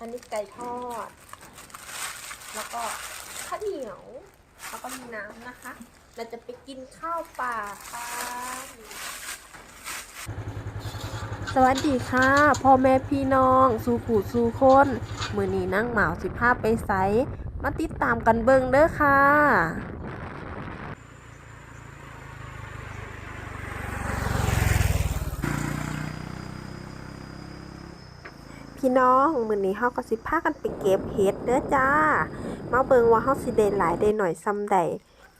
อันนี้ไก่ทอด แล้วก็ข้าวเหนียว แล้วก็มีน้ำนะคะ เราจะไปกินข้าวป่าค่ะสวัสดีค่ะ พ่อแม่พี่น้อง สู่ผู้สู่คนมือนี้นั่งเหมาสิภาพไปไซมาติดตามกันเบิ่งเด้อค่ะ พี่น้องมื้อนี้เฮาก็สิพากันไปเก็บเห็ดเด้อจ้า มาเบิ่งว่าเฮาสิได้หลายได้หน่อยซำใด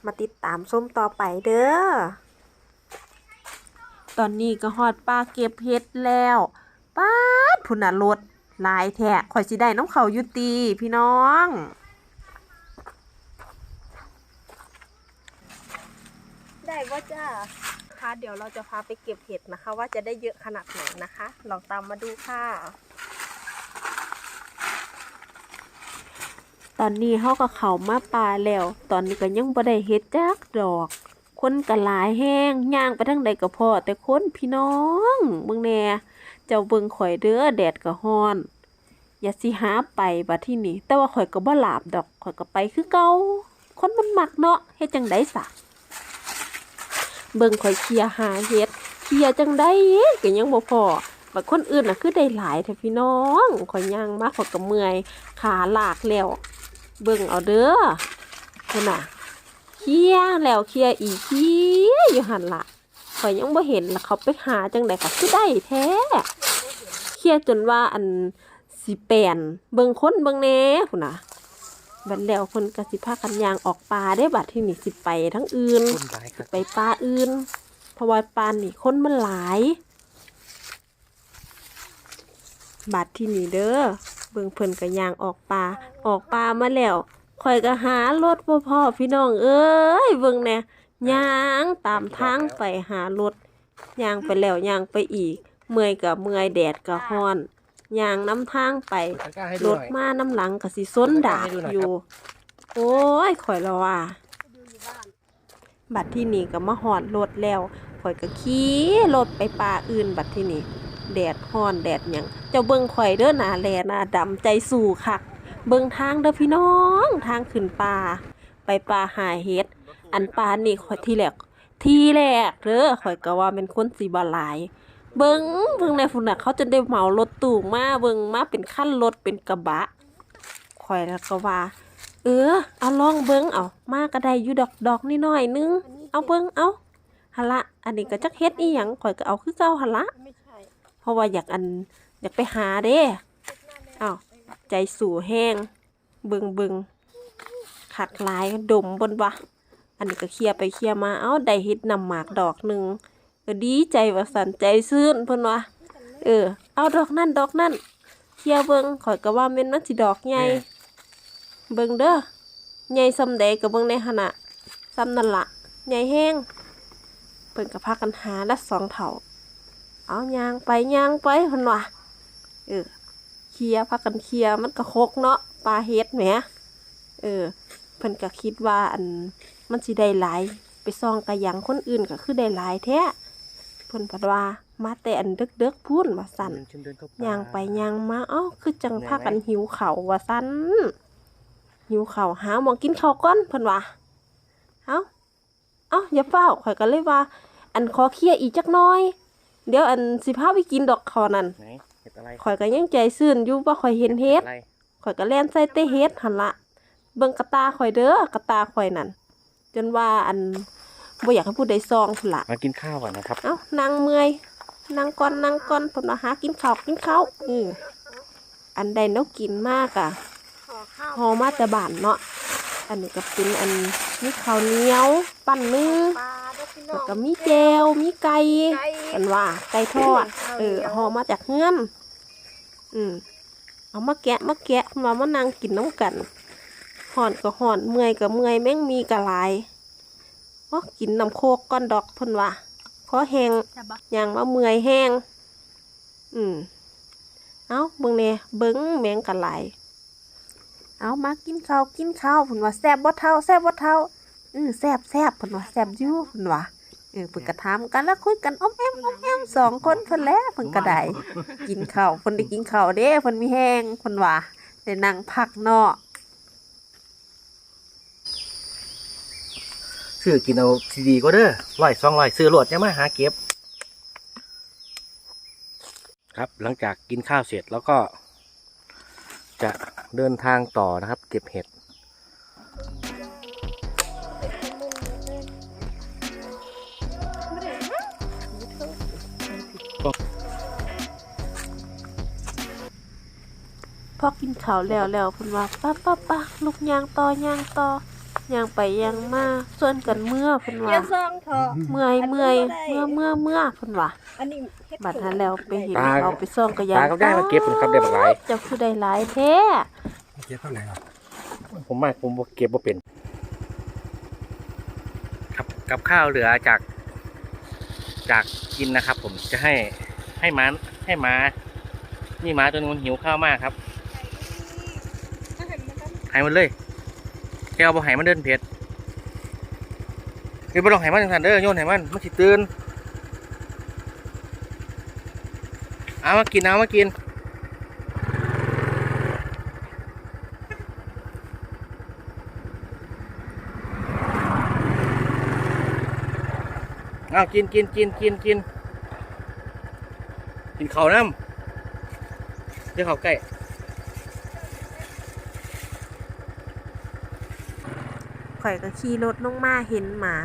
มาติดตามส้มต่อไปเด้อ ตอนนี้ก็ฮอดป้าเก็บเห็ดแล้วป้าดพุ่นน่ะรถหลายแท้ข่อยสิได้น้ำเขาอยู่ตีพี่น้องได้ว่าจ้าค่ะเดี๋ยวเราจะพาไปเก็บเห็ดนะคะ ว่าจะได้เยอะขนาดไหนนะคะ ลองตามมาดูค่ะ ตอนนี้เขาก็เขามาปลาแล้ว ตอนนี้ก็ยังบ่ได้เฮ็ดจักดอก คนก็หลายแห้งย่างไปทางใดก็พอแต่คนพี่น้องเบิ่งแหน่เจ้าเบิ่งข่อยเด้อแดดก็ฮ้อน อย่าสิหาไปบัดที่นี่แต่ว่าข่อยก็บ่หลาบดอกข่อยก็ไปคือเก่าคนมันมักเนาะเฮ็ดจังได๋ซะเบิ่งข่อยเคลียหาเฮ็ดเคลียจังได๋ก็ยังบ่พอบัดคนอื่นน่ะคือได้หลายแท้พี่น้องข่อยย่างมาข่อยก็เมื่อยขาลากแล้ว เบิ่งเอาเด้อคุณน่ะเคลียแล้วเคลียอีกเคลียอยู่หันละข่อยยังบ่เห็นแล้วเขาไปหาจังได๋ก็คือได้แท้เคลียจนว่าอันสิแปนเบิ่งคนเบิ่งแหน่พุ่นน่ะบัดแล้วเพิ่นก็สิพากันยางออกป่าได้บัดที่นี่สิไปทั้งอื่นไปป่าอื่นเพราะว่าป่านี่คนมันหลายบัดที่นี่เด้อ เบิ่งเพิ่นก็ย่างออกป่าออกป่ามาแล้วข่อยก็หารถบ่พอพี่น้องเอ้ยเบิ่งแหน่ย่างตามทางไปหารถย่างไปแล้วย่างไปอีก เมื่อยก็เมื่อยแดดก็ร้อนย่างน้ำทางไปรถมาน้ำหลังก็สิซ้นดากอยู่ โอ้ยข่อยละว่าบัดที่นี่ก็มาหอดรถแล้วข่อยก็ขี่รถไปป่าอื่นบัดที่นี่ แดดฮ้อนแดดหยังเจ้าเบิ่งข่อยเด้อหนาแลหนาดำใจสู่คัก เบิ่งทางเด้อพี่น้องทางขึ้นป่าไปป่าหาเฮ็ด อันป่านี่ข่อยที่แรกที่แรกเด้อข่อยก็ว่าเป็นคนสิบ่หลาย เบิ่งเบิ่งในฝุ่นน่ะเขาจะได้เหมารถตู้มาเบิ่งมาเป็นคันรถเป็นกระบะข่อยแล้วก็ว่าเออ เอาลองเบิ่งเอา มาก็ได้อยู่ดอกดอกนิดหน่อยนึง เอาเบิ่งเอาหั่นละ อันนี้ก็จักเฮ็ดอีหยังข่อยก็เอาคือเก่าหั่นละ เพราะว่าอยากอันอยากไปหาเด้อ้าวใจสู่แห้งเบิงเบิงขัดลายดมบนวะอันนี้ก็เคลียร์ไปเคลียร์มาเอ้าได้เฮ็ดนำหมากดอกหนึ่งก็ดีใจว่าสันใจซื่นเพิ่นว่าเออ เอาดอกนั่นดอกนั่นเคลียร์เบิงข่อยก็ว่าแม่นมันสิดอกใหญ่เบิงเด้อใหญ่ซำใดก็เบิงในขณะซ้ำนั่นละใหญ่แห้งเพิ่นก็พากันหาละสองเท่า เอายางไปยางไปเพิ่นว่าเออเคลียร์พากันเคลียร์มันก็คกเนาะปลาเฮ็ดแหมเออเพิ่นก็คิดว่าอันมันสิได้หลาย ไปซองกะหยังคนอื่นก็คือได้หลายแท้เพิ่นพัดว่ามาแต่อันเด็กๆพูนว่าสั่นเชิญเดินเข้าป่ย่างไปย่างมาเอ้าคือจังพากันหิวเขาวว่าซั่นหิวเขาวหาหมองกินข้าวก่อนเพิ่นว่าเอ้าเอ้าอย่าเฝ้าข่อยก็เลยว่า อันขอเคลียร์อีกจักหน่อย เดี๋ยวอันสิพาไปกินดอกคอนั่นไหนเห็ดอะไรข่อยก็ยังใจซื่นอยู่ว่าข่อยเห็นเฮ็ดอะไรข่อยก็แล่นใส่เตเฮ็ดหั่นละเบิ่งกระตาข่อยเด้อกระตาข่อยนั่นจนว่าอันบ่อยากให้ผู้ใดซองพุ่นละมากินข้าวก่อนนะครับเอ้านั่งเมื่อยนั่งก่อนนั่งก่อนเพิ่นว่าหากินข้าวกินข้าวอืออันใดแนวกินมากอะขอข้าวฮอมาแต่บ้านเนาะอันนี้ก็เป็นอันมีข้าวเหนียว ปั้นมือปลาด้วยพี่น้ แล้อวงก็มีแจวมีไก่ไก่กันว่าไก่ทอดเออฮอมาจากเฮือนอืมเอามาแกะมาแกะเพิ่นว่ามานั่งกินน้ำกันห่อนก็ห่อนเมื่อยก็เมื่อยแม่งมีกะหลายโอ้กินน้ำโคกก้อนดอกเพิ่นว่าขอแห้งจะบักอย่างว่าเมื่อยแห้งอืมเอาเบิ่งเนี่ยเบิ่งแมงกันไหลายเอามากินข้าวกินข้าวเพิ่นว่าแซ่บบ่เท่าแซ่บบ่เท่า อือแซ่บแซ่บเพิ่นว่าแซ่บอยู่เพิ่นว่าเออเพิ่นก็ถามกันแล้วคุยกันอ้อมแอมอ้อมแอมสองคนเพิ่นแหล้วเพิ่นก็ได้กินข้าวเพิ่นได้กินข้าวเด้เพิ่นมีแห้งเพิ่นว่าได้นั่งพักเนาะซื้อกินเอาซีดีก็เด้อร้อยสองร้อยซื้อรวดยังมาหาเก็บ ครับ หลังจากกินข้าวเสร็จแล้วก็ จะเดินทางต่อนะครับ เก็บเห็ด พอกินข้าวแล้วแล้วเพิ่นว่าป้าป้าป้าลูกย่างต่อย่างต่อย่างไปย่างมาส่วนกันเมื่อเพิ่นว่า อย่าซองเถอะเมื่อยเมื่อยเมื่อเมื่อเมื่อเพิ่นว่า อันนี้เฮ็ดบัดนั้นแล้วไปเห็นตาเขาไปซ่องกระยาตาก็ได้มาเก็บนะครับได้บักหลาย เจ้าคือได้หลายแท้เก็บเท่าไหร่ครับผมมาผมบ่เก็บบ่เป็น ครับกับข้าวเหลือจากจากกินนะครับ ผมจะให้ให้หมาให้หมานี่หมาตัวนึงมันหิวข้าวมากครับ ให้มันเลยแกเอาบ่ให้มันเดินเผ็ดคือบ่ต้องให้มันจังซั่นเด้อโยนให้มันมันสิตื่นเอามากินเอามากินเอากินกินกินกินกินกินเขาน้ำเดี๋ยวข้าวใกล้ ข่อยก็ขี่รถลงมาเห็นหมา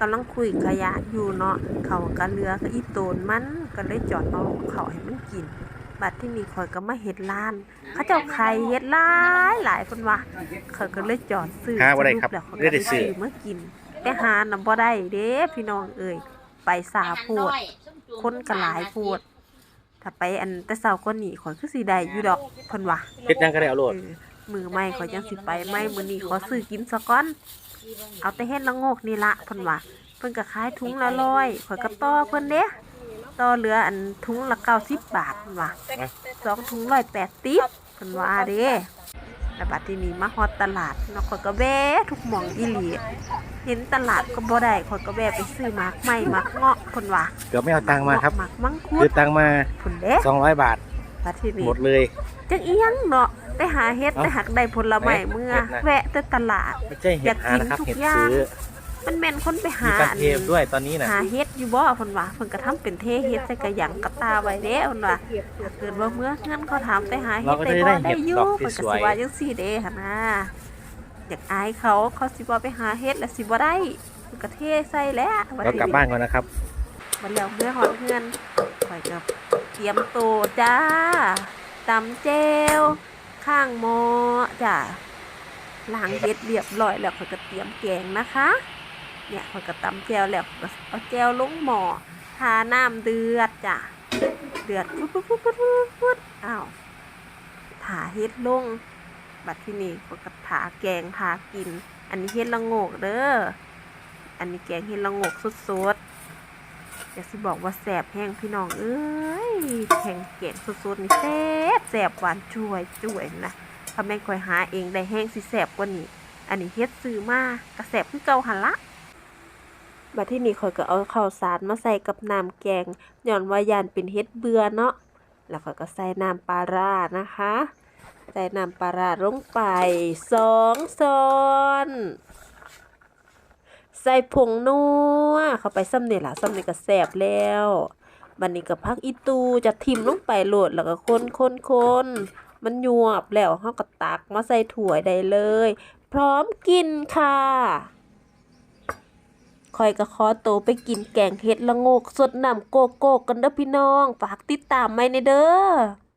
กำลังคุยขยะอยู่เนาะเขาก็เรือก็อีโตนมันก็เลยจอดเอาเขาให้มันกิน บัดที่นี่ข่อยก็มาเห็ดร้าน เขาเจ้าไข่เฮ็ดหลายหลายคนว่าข่อยก็เลยจอดซื้อหาบ่ได้ครับสปแล้วข่อยได้ก็ได้ซื้อเมื่อกิน แต่หานํบ่ได้เด้พี่น้องเอ้ยไปสาโพดคนก็หลายโพดถ้าไปอันแต่เช้าก็นี่ข่อยคือสิได้อยู่ดอกเพิ่นว่าเฮ็ดยังก็ได้เอาโลดเออ มือใหม่ข่อยจังสิไปใหม่มื้อนี้ขอซื้อกินซะก่อน เอาแต่เฮ็ดละโงกนี่ละเพิ่นว่าเพิ่นก็ขายถุงละร้อยข่อยก็ต่อเพิ่นเด้ต่อเหลืออันถุงละ90บาทเพิ่นว่าสองถุง180เพิ่นว่าเด้แล้วบัดทีนี้มาฮอดตลาดเนาะข่อยก็แวะทุกหม่องอีหลีเห็นตลาดก็บ่ได้ข่อยก็แวะไปซื้อหมากไม้หมากเงาะเพิ่นว่าเดี๋ยวไม่เอาตังค์มาครับหมากมังคุคืดอตังค์มาเพิ่นเด้200 บาทบัดทีนี้หมดเลยจังอีหยังเนาะ ไปหาเฮ็ดเอ้าไปหักได้ผลไม้ไหนเมื่อเฮ็ดน่ะแวะแต่ตลาด ไม่ใช่เห็ดหานะครับอยากกิเห็นดทุกอย่างซื้อมันแม่นคนไปมีหาการเทปด้วยตอนนี้นะหาเฮ็ดอยู่บ่เพิ่นว่าเพิ่นก็ทำเป็นเทเฮ็ดใส่กระหยังกระตาไว้เด้เพิ่นว่าถ้าเกิดว่าเมื่อเงินเขาถามไปหาเฮ็เราดก็ได้จะบ่ได้ได้เห็ดอยู่ดอกเพิ่นก็สวสิยว่าจังซี่เด้หั่นนะอยากอายเขาเขาสิว่าไปหาเฮ็ดแล้วสิบ่ได้เพิ่นก็เทใส่แล้วๆเรากลับบ้านก่อนนะครับบัดแล้วเมื่อฮอดเฮือนข่อยก็เตรียมโตวจ้าตำแจ่ว ข้างหม้อจ้าล้างเฮ็ดเรียบร้อยแล้วข่อยก็เตรียมแกงนะคะ เนี่ยข่อยก็ตำแจวแล้วก็เอาแจวลงหม้อทาน้ำเดือดจ้ะเดือดปุ๊บปุ๊บปุ๊บปุ๊บปุ๊บอ้าวถาเฮ็ดลง บัดที่นี่ข่อยก็ถาแกงทากิน อันนี้เฮ็ดละโงกเด้ออันนี้แกงเฮ็ดละโงกสดๆอยากสิบอกว่าแสบแห้งพี่น้องเอ้ย แข็งแกงสดๆนี่แซ่บแสบหวานช่วยช่วยนะถ้าแม่นข่อยหาเองได้แห้งสิแสบกว่านี้ อันนี้เฮ็ดซื้อมากระแสบคือเก่าหันละบัดที่นี่ข่อยก็เอาข้าวสารมาใส่กับน้ำแกงย้อนว่ายานเป็นเฮ็ดเบื่อเนาะแล้วข่อยก็ใส่น้ำปลาร้านะคะใส่น้ำปลาร้าลงไปสองช้อนใส่ผงนัวเข้าไปซ้ำเนี่ยล่ะซ้ำเนี่ยก็แสบแล้ว บันนี้กับพักอีตูจะทิมลงไปโหลดแล้วก็คนคนคนมันยวบแล้วเขาก็ตักมาใส่ถ้วยได้เลย พร้อมกินค่ะคอยก็คอโตไปกินแกงเห็ดละโงกสดน้ำโกโก้กันเด้อพี่น้อง ฝากติดตามไว้ในเด้อ